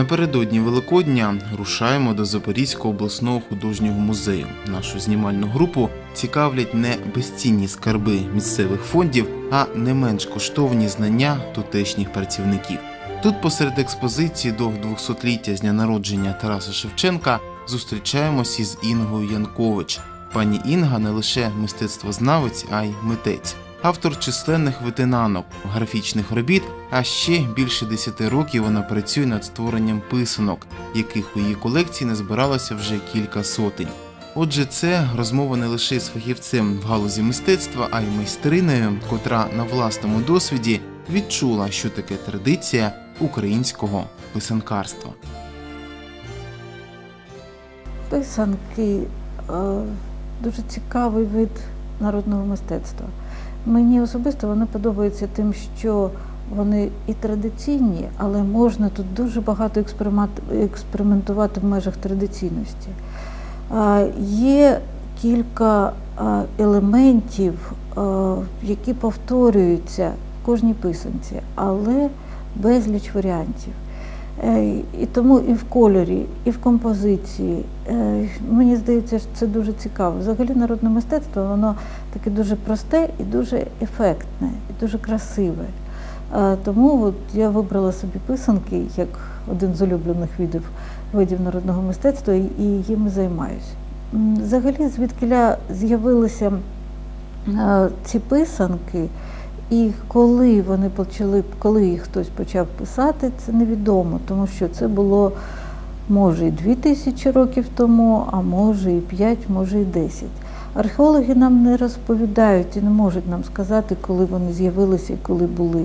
Напередодні Великодня рушаємо до Запорізького обласного художнього музею. Нашу знімальну групу цікавлять не безцінні скарби місцевих фондів, а не менш коштовні знання тутешніх працівників. Тут посеред експозиції до 200-ліття з дня народження Тараса Шевченка зустрічаємося із Інгою Янкович. Пані Інга не лише мистецтвознавець, а й митець. Автор численних витинанок, графічних робіт, а ще більше 10 років вона працює над створенням писанок, яких у її колекції назбиралося вже кілька сотень. Отже, це розмова не лише з фахівцем в галузі мистецтва, а й майстриною, котра на власному досвіді відчула, що таке традиція українського писанкарства. Писанки е, дуже цікавий вид народного мистецтва. Мені особисто вони подобаються тим, що вони і традиційні, але можна тут дуже багато експериментувати в межах традиційності. Є кілька елементів, які повторюються в кожній писанці, але безліч варіантів. Е, І тому і в кольорі, і в композиції. Е, Мені здається, що це дуже цікаво. Взагалі народне мистецтво, воно таке дуже просте і дуже ефектне, і дуже красиве. Е, Тому от я вибрала собі писанки як один з улюблених видів, видів народного мистецтва і їми займаюся. Взагалі, звідкиля з'явилися ці писанки, і коли вони почали, коли їх хтось почав писати, це невідомо, тому що це було може і дві тисячі років тому, а може і п'ять, може і десять. Археологи нам не розповідають і не можуть нам сказати, коли вони з'явилися і коли були.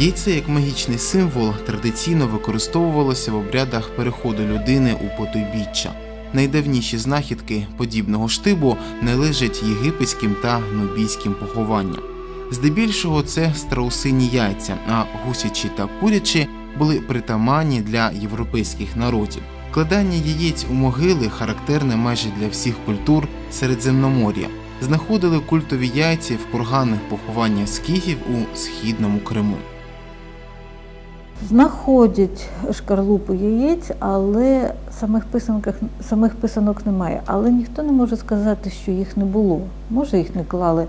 Яйце як магічний символ традиційно використовувалося в обрядах переходу людини у потойбіччя. Найдавніші знахідки подібного штибу належать єгипетським та нубійським похованням. Здебільшого це страусині яйця, а гусячі та курячі були притаманні для європейських народів. Кладання яєць у могили характерне майже для всіх культур Середземномор'я. Знаходили культові яйця в курганних похованнях скіфів у східному Криму. Знаходять шкарлупу яєць, але самих писанках самих писанок немає. Але ніхто не може сказати, що їх не було. Може, їх не клали,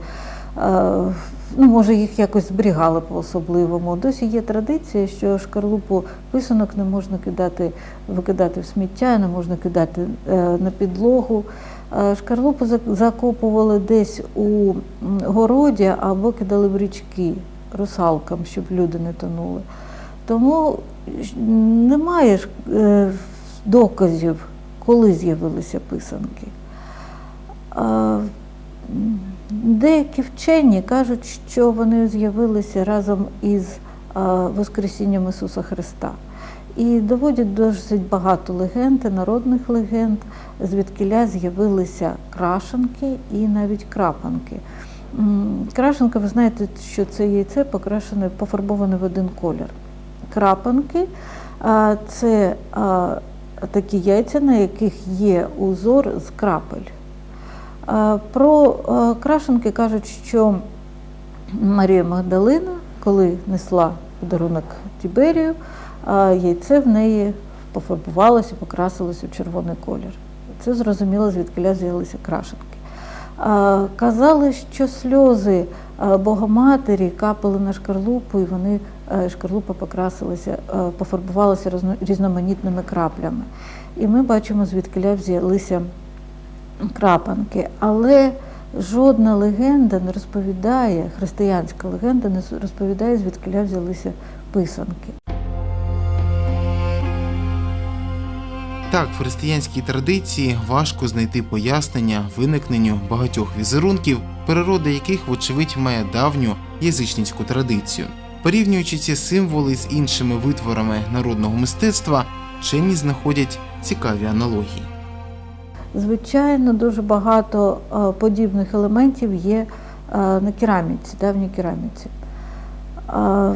ну може їх якось зберігали по-особливому. Досі є традиція, що шкарлупу писанок не можна кидати, викидати в сміття, не можна кидати е, на підлогу. Е, Шкарлупу закопували десь у городі або кидали в річки русалкам, щоб люди не тонули. Тому немає е, доказів, коли з'явилися писанки. Деякі вчені кажуть, що вони з'явилися разом із Воскресінням Ісуса Христа. І доводять досить багато легенд, народних легенд, звідкиля з'явилися крашенки і навіть крапанки. Крашенка, ви знаєте, що це яйце покрашене, пофарбоване в один колір. Крапанки це такі яйця, на яких є узор з крапель. Про крашенки кажуть, що Марія Магдалина, коли несла подарунок Тіберію, яйце в неї пофарбувалося, покрасилося в червоний колір. Це зрозуміло, звідки з'явилися крашенки. Казали, що сльози Богоматері капали на шкарлупу, і вони е, шкарлупа покрасилася, е, пофарбувалася різноманітними краплями. І ми бачимо, звідки взялися крапанки. Але жодна легенда не розповідає, християнська легенда не розповідає, звідки взялися писанки. Так, в християнській традиції важко знайти пояснення виникненню багатьох візерунків, природа яких, вочевидь, має давню язичницьку традицію. Порівнюючи ці символи з іншими витворами народного мистецтва, вчені знаходять цікаві аналогії. Звичайно, дуже багато е, подібних елементів є е, на кераміці, давній кераміці. Е,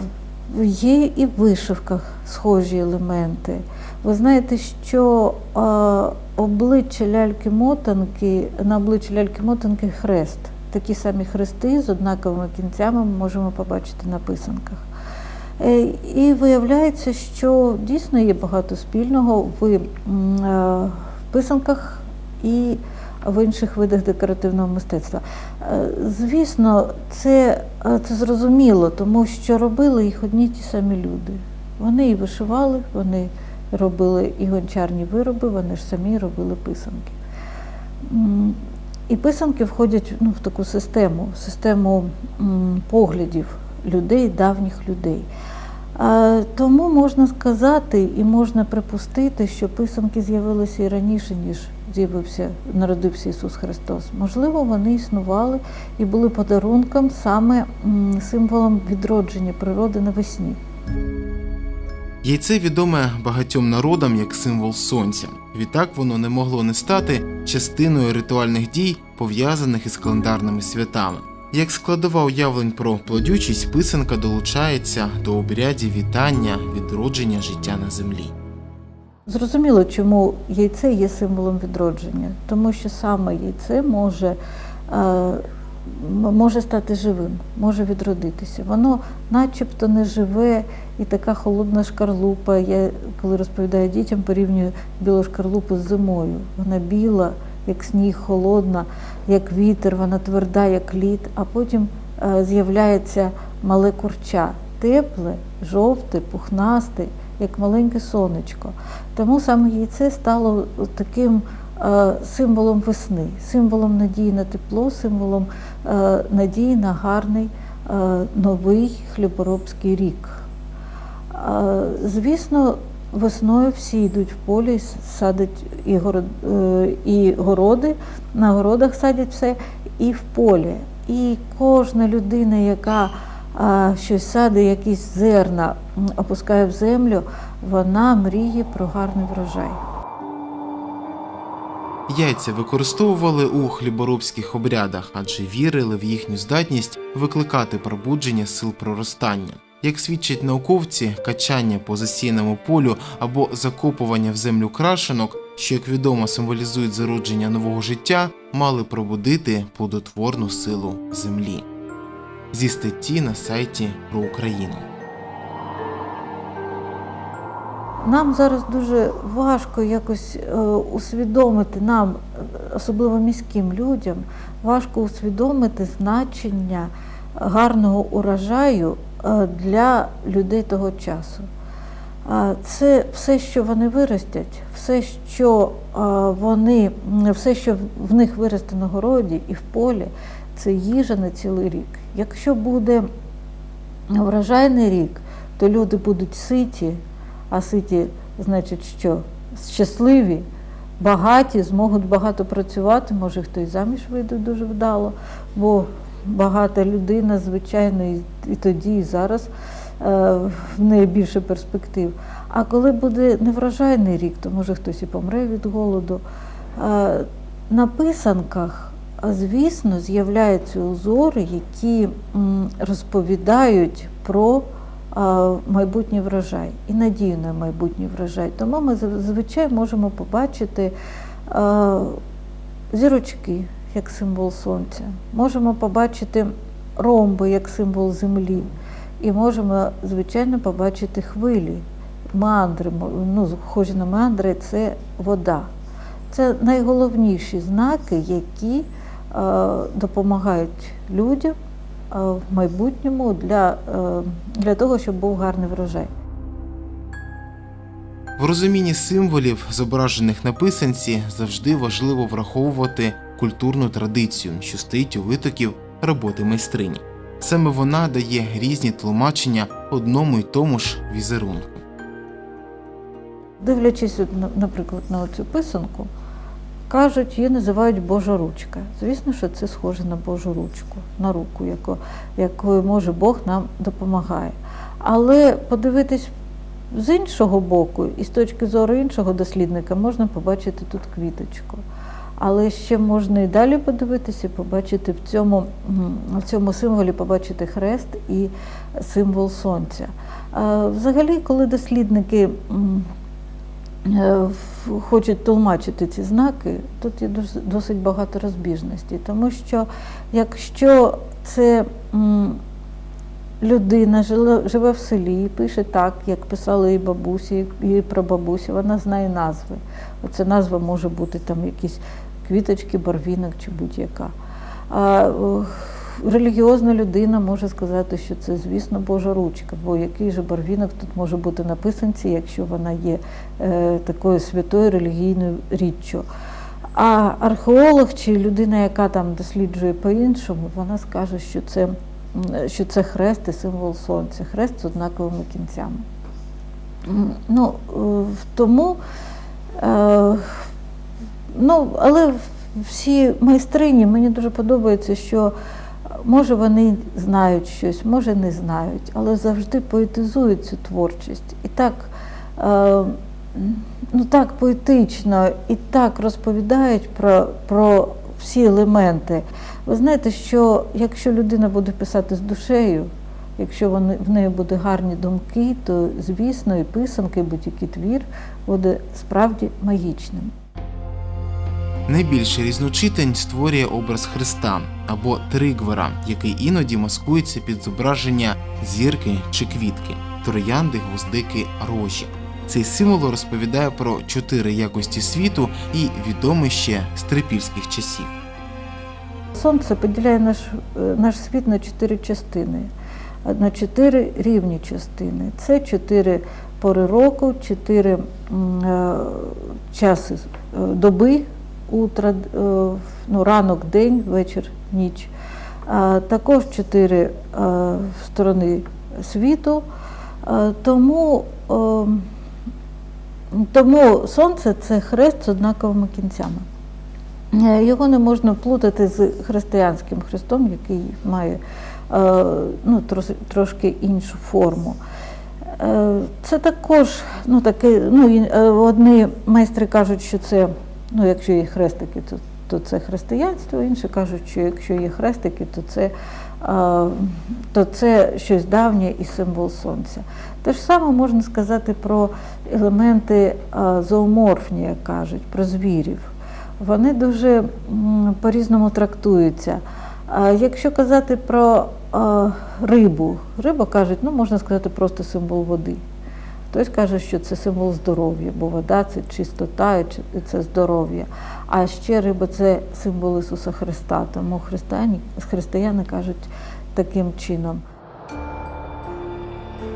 Є і в вишивках схожі елементи. Ви знаєте, що обличчя ляльки-мотанки, на обличчі ляльки-мотанки хрест. Такі самі хрести з однаковими кінцями ми можемо побачити на писанках. Е, І виявляється, що дійсно є багато спільного в е, писанках і в інших видах декоративного мистецтва. Е, Звісно, це, це зрозуміло, тому що робили їх одні ті самі люди. Вони і вишивали, вони робили і гончарні вироби, вони ж самі робили писанки. І писанки входять ну, в таку систему, систему поглядів людей, давніх людей. Тому можна сказати і можна припустити, що писанки з'явилися і раніше, ніж з'явився, народився Ісус Христос. Можливо, вони існували і були подарунком саме символом відродження природи навесні. Яйце відоме багатьом народам як символ сонця. Відтак воно не могло не стати частиною ритуальних дій, пов'язаних із календарними святами. Як складова уявлень про плодючість, писанка долучається до обрядів вітання, відродження життя на землі. Зрозуміло, чому яйце є символом відродження, тому що саме яйце може, е, може стати живим, може відродитися. Воно начебто не живе і така холодна шкарлупа. Я коли розповідаю дітям, порівнюю білу шкарлупу з зимою. Вона біла, як сніг, холодна, як вітер, вона тверда, як лід, а потім е, з'являється мале курча, тепле, жовте, пухнасте, як маленьке сонечко. Тому саме яйце стало таким символом весни, символом надії на тепло, символом е, надії на гарний е, новий хліборобський рік. Е, Звісно, весною всі йдуть в полі, садять і, е, і городи, на городах садять все, і в полі. І кожна людина, яка е, щось садить, якісь зерна опускає в землю, вона мріє про гарний врожай. Яйця використовували у хліборобських обрядах, адже вірили в їхню здатність викликати пробудження сил проростання. Як свідчать науковці, качання по засіяному полю або закопування в землю крашенок, що як відомо символізують зародження нового життя, мали пробудити плодотворну силу землі. Зі статті на сайті про Україну. Нам зараз дуже важко якось е, усвідомити нам, е, особливо міським людям, важко усвідомити значення гарного урожаю е, для людей того часу. А Це все, що вони виростять, все, що е, вони, все, що в них виросте на городі і в полі, це їжа на цілий рік. Якщо буде врожайний рік, то люди будуть ситі, а ситі значить, що щасливі, багаті, зможуть багато працювати, може хто і заміж вийде дуже вдало, бо багата людина, звичайно, і, тоді, і зараз е, в неї більше перспектив. А коли буде неврожайний рік, то може хтось і помре від голоду. Е, на писанках, звісно, з'являються узори, які розповідають про майбутній врожай і надію на майбутній врожай. Тому ми зазвичай можемо побачити зірочки як символ сонця, можемо побачити ромби як символ землі, і можемо, звичайно, побачити хвилі, мандри, ну, схожі на мандри це вода. Це найголовніші знаки, які допомагають людям в майбутньому для, е, для того, щоб був гарний врожай. В розумінні символів, зображених на писанці, завжди важливо враховувати культурну традицію, що стоїть у витоків роботи майстрині. Саме вона дає різні тлумачення одному й тому ж візерунку. дивлячись, наприклад, на цю писанку, кажуть, її називають Божа ручка. Звісно, що це схоже на Божу ручку, на руку, яко, якою може Бог нам допомагає. Але подивитись з іншого боку, і з точки зору іншого дослідника, можна побачити тут квіточку. Але ще можна і далі подивитися, побачити в цьому, в цьому символі побачити хрест і символ сонця. Взагалі, коли дослідники хочуть тлумачити ці знаки, тут є досить багато розбіжностей, тому що якщо це людина живе в селі і пише так, як писали її бабусі, її прабабусі, вона знає назви. Оця назва може бути там якісь квіточки, барвінок чи будь-яка. Релігіозна людина може сказати, що це, звісно, Божа ручка, бо який же барвінок тут може бути на писанці, якщо вона є е, такою святою релігійною річчю. А археолог чи людина, яка там досліджує по-іншому, вона скаже, що це, що це хрест і символ сонця, хрест з однаковими кінцями. Ну, е, тому, е, ну, але всі майстрині мені дуже подобається, що може вони знають щось, може не знають, але завжди поетизують цю творчість. І так, е, ну, так поетично і так розповідають про, про всі елементи. Ви знаєте, що якщо людина буде писати з душею, якщо вони, в неї будуть гарні думки, то звісно і писанки, будь-який твір буде справді магічним. Найбільше різночитань створює образ Христа або Тригвера, який іноді маскується під зображення зірки чи квітки, троянди, гвоздики, рожі. Цей символ розповідає про чотири якості світу і відомий ще з трипільських часів. Сонце поділяє наш, е, наш світ на чотири частини, на чотири рівні частини. Це чотири пори року, чотири е, часи е, доби, утро, е, ну, ранок, день, вечір, ніч. Також чотири е, сторони світу. Е, Тому, тому сонце це хрест з однаковими кінцями. Його не можна плутати з християнським хрестом, який має ну, трошки іншу форму. Це також, ну, таке, ну, одні майстри кажуть, що це, ну, якщо є хрестики, то, то це християнство, інші кажуть, що якщо є хрестики, то це, е, то це щось давнє і символ сонця. Те ж саме можна сказати про елементи е, зооморфні, як кажуть, про звірів вони дуже по-різному трактуються. А якщо казати про а, рибу, риба кажуть, ну можна сказати просто символ води. Хтось каже, що це символ здоров'я, бо вода це чистота і це здоров'я. А ще риба це символ Ісуса Христа. Тому християни, християни кажуть таким чином.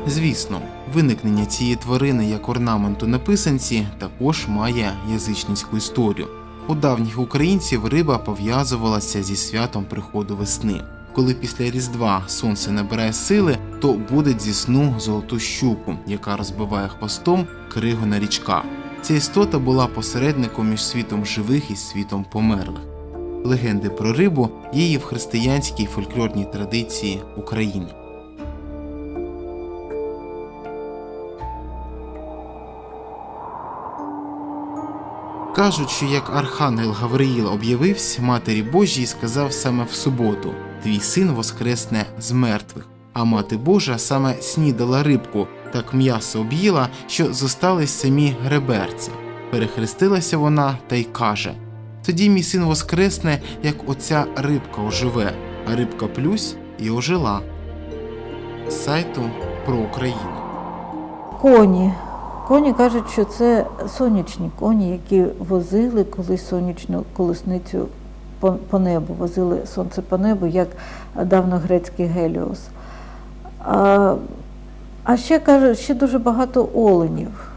Звісно, виникнення цієї тварини як орнаменту на писанці також має язичницьку історію. У давніх українців риба пов'язувалася зі святом приходу весни. Коли після Різдва сонце набирає сили, то будить зі сну золоту щуку, яка розбиває хвостом кригу на річках. Ця істота була посередником між світом живих і світом померлих. Легенди про рибу є і в християнській фольклорній традиції України. Кажуть, що як архангел Гавриїл об'явився матері Божій сказав саме в суботу: Твій син воскресне з мертвих. А мати Божа саме снідала рибку, так м'ясо об'їла, що зостались самі реберці. Перехрестилася вона та й каже: Тоді мій син воскресне, як оця рибка оживе, а рибка плюсь і ожила. З сайту про Україну. Коні. Коні кажуть, що це сонячні коні, які возили колись сонячну колесницю по, небу, возили сонце по небу, як давньогрецький Геліос. А, а ще кажуть, ще дуже багато оленів.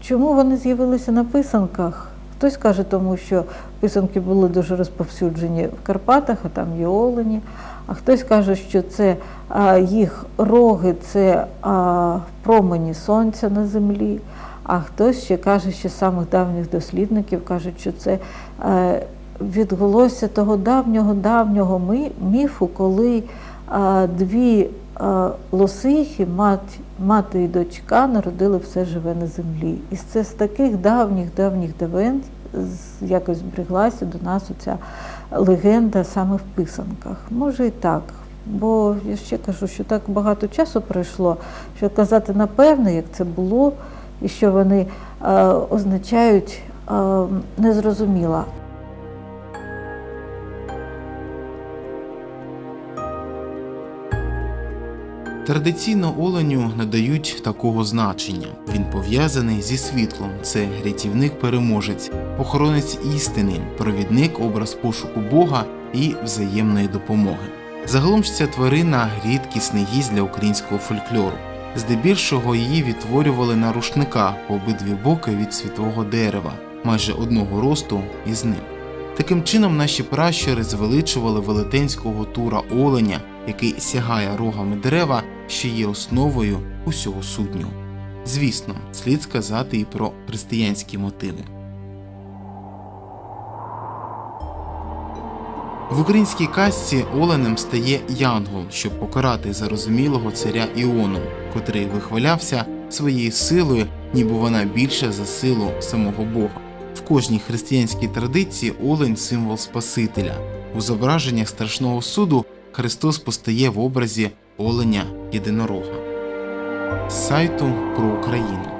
Чому вони з'явилися на писанках? Хтось каже, тому що писанки були дуже розповсюджені в Карпатах, а там є олені. А хтось каже, що це а, їх роги, це а, промені сонця на землі. А хтось ще каже, що самих давніх дослідників кажуть, що це е, відголосся того давнього давнього міфу, коли е, дві лосихи, мать, мати і дочка, народили все живе на землі. І це з таких давніх давніх давен якось збереглася до нас оця легенда саме в писанках. Може і так. Бо я ще кажу, що так багато часу пройшло, що казати напевне, як це було, і що вони е, означають е, незрозуміло. Традиційно оленю надають такого значення. Він пов'язаний зі світлом. Це рятівник-переможець, охоронець істини, провідник, образ пошуку Бога і взаємної допомоги. Загалом ж ця тварина рідкісний гість для українського фольклору. Здебільшого її відтворювали на рушниках по обидві боки від світового дерева, майже одного росту із ним. Таким чином наші пращури звеличували велетенського тура оленя, який сягає рогами дерева, що є основою усього судню. Звісно, слід сказати і про християнські мотиви. В українській казці оленем стає Янгол, щоб покарати зарозумілого царя Іону, котрий вихвалявся своєю силою, ніби вона більша за силу самого Бога. Кожній християнській традиції олень символ Спасителя. У зображеннях страшного суду Христос постає в образі оленя єдинорога. З сайту про Україну.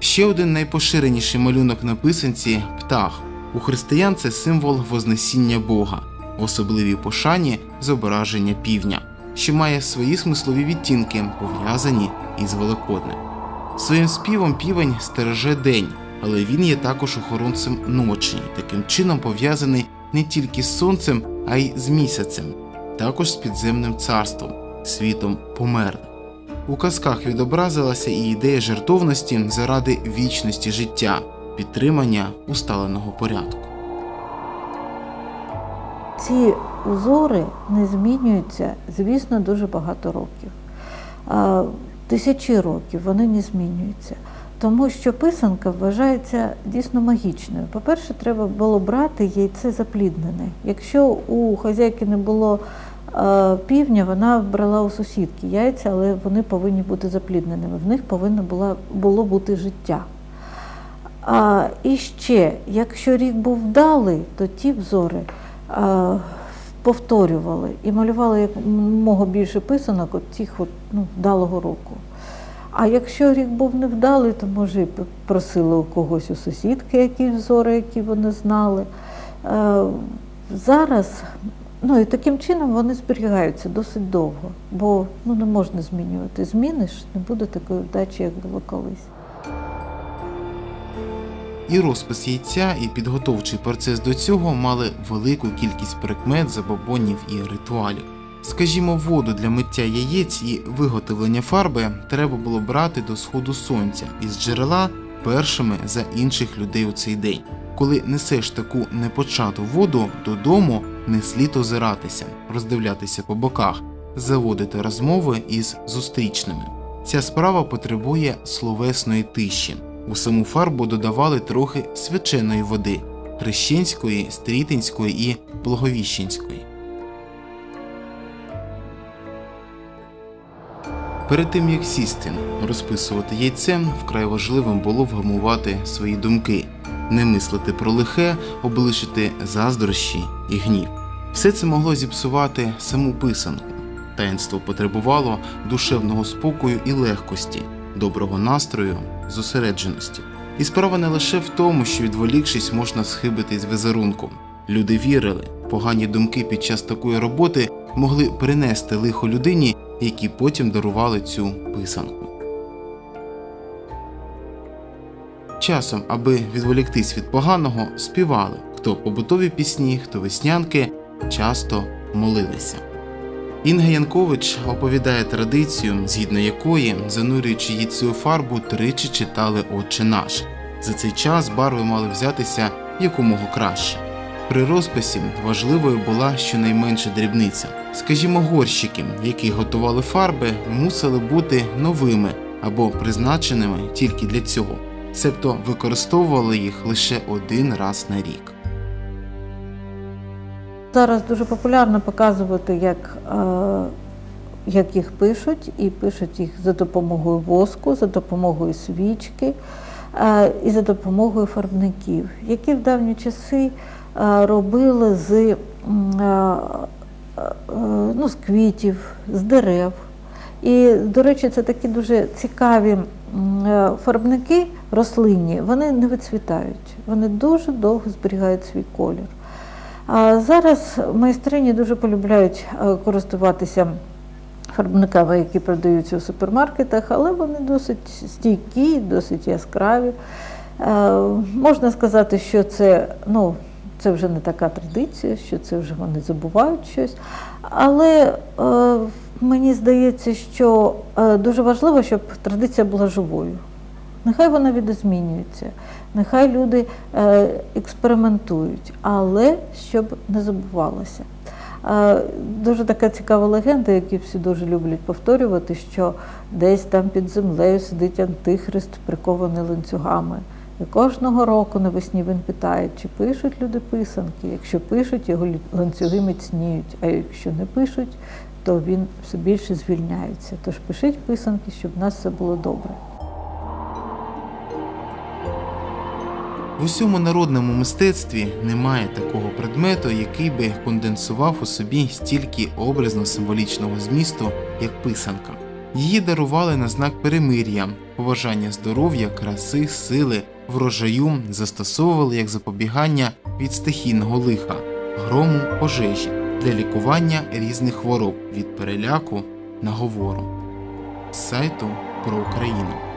Ще один найпоширеніший малюнок на писанці птах. У християн це символ Вознесіння Бога, в особливій пошані зображення півня, що має свої смислові відтінки, пов'язані із Великоднем. Своїм співом півень стереже день, але він є також охоронцем ночі, таким чином пов'язаний не тільки з сонцем, а й з місяцем, також з підземним царством, світом померлих. У казках відобразилася і ідея жертовності заради вічності життя, підтримання усталеного порядку. Ці узори не змінюються, звісно, дуже багато років. Тисячі років вони не змінюються. Тому що писанка вважається дійсно магічною. По-перше, треба було брати яйце запліднене. Якщо у хазяйки не було півня, вона брала у сусідки яйця, але вони повинні бути заплідненими. В них повинно було, бути життя. А, і ще, якщо рік був вдалий, то ті взори повторювали і малювали як мого більше писанок от тих от, ну, вдалого року. А якщо рік був невдалий, то може просили у когось у сусідки які взори, які вони знали. Е, зараз, ну і таким чином вони зберігаються досить довго, бо ну, не можна змінювати. Зміниш, не буде такої вдачі, як було колись. І розпис яйця, і підготовчий процес до цього мали велику кількість прикмет, забобонів і ритуалів. Скажімо, воду для миття яєць і виготовлення фарби треба було брати до сходу сонця із джерела першими за інших людей у цей день. Коли несеш таку непочату воду додому, не слід озиратися, роздивлятися по боках, заводити розмови із зустрічними. Ця справа потребує словесної тиші. У саму фарбу додавали трохи свяченої води хрещенської, стрітинської і благовіщенської. Перед тим як сісти, розписувати яйцем, вкрай важливим було вгамувати свої думки, не мислити про лихе, облишити заздрощі і гнів. Все це могло зіпсувати саму писанку. Таїнство потребувало душевного спокою і легкості, доброго настрою, зосередженості. І справа не лише в тому, що відволікшись, можна схибитись візерунком. Люди вірили, погані думки під час такої роботи могли принести лихо людині, які потім дарували цю писанку. Часом, аби відволіктись від поганого, співали хто побутові пісні, хто веснянки, часто молилися. Інга Янкович оповідає традицію, згідно якої, занурюючи яйцю фарбу, тричі читали Отче наш. За цей час барви мали взятися якомога краще. При розписі важливою була щонайменше дрібниця. Скажімо, горщики, яких готували фарби, мусили бути новими або призначеними тільки для цього, себто використовували їх лише один раз на рік. Зараз дуже популярно показувати, як, е, як їх пишуть, і пишуть їх за допомогою воску, за допомогою свічки е, і за допомогою фарбників, які в давні часи е, робили з, ну, з квітів, з дерев. І, до речі, це такі дуже цікаві фарбники рослинні, вони не вицвітають, вони дуже довго зберігають свій колір. Зараз майстрині дуже полюбляють е, користуватися фарбниками, які продаються у супермаркетах, але вони досить стійкі, досить яскраві. Е, Можна сказати, що це, ну, це вже не така традиція, що це вже вони забувають щось. Але е, мені здається, що дуже важливо, щоб традиція була живою. Нехай вона відозмінюється, нехай люди е, експериментують, але щоб не забувалося. Е, дуже така цікава легенда, яку всі дуже люблять повторювати, що десь там під землею сидить антихрист, прикований ланцюгами. І кожного року навесні він питає, чи пишуть люди писанки. Якщо пишуть, його ланцюги міцніють, а якщо не пишуть, то він все більше звільняється. Тож пишіть писанки, щоб в нас все було добре. В усьому народному мистецтві немає такого предмету, який би конденсував у собі стільки образно-символічного змісту, як писанка. Її дарували на знак перемир'я, поважання здоров'я, краси, сили, врожаю застосовували як запобігання від стихійного лиха, грому, пожежі для лікування різних хвороб від переляку наговору. З сайту про Україну.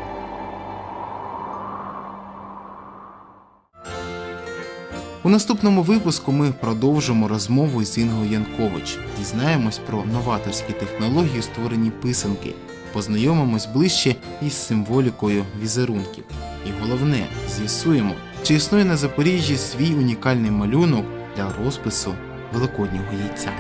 У наступному випуску ми продовжимо розмову з Інгою Янкович, дізнаємось про новаторські технології створені писанки, познайомимось ближче із символікою візерунків. І головне, з'ясуємо, чи існує на Запоріжжі свій унікальний малюнок для розпису великоднього яйця.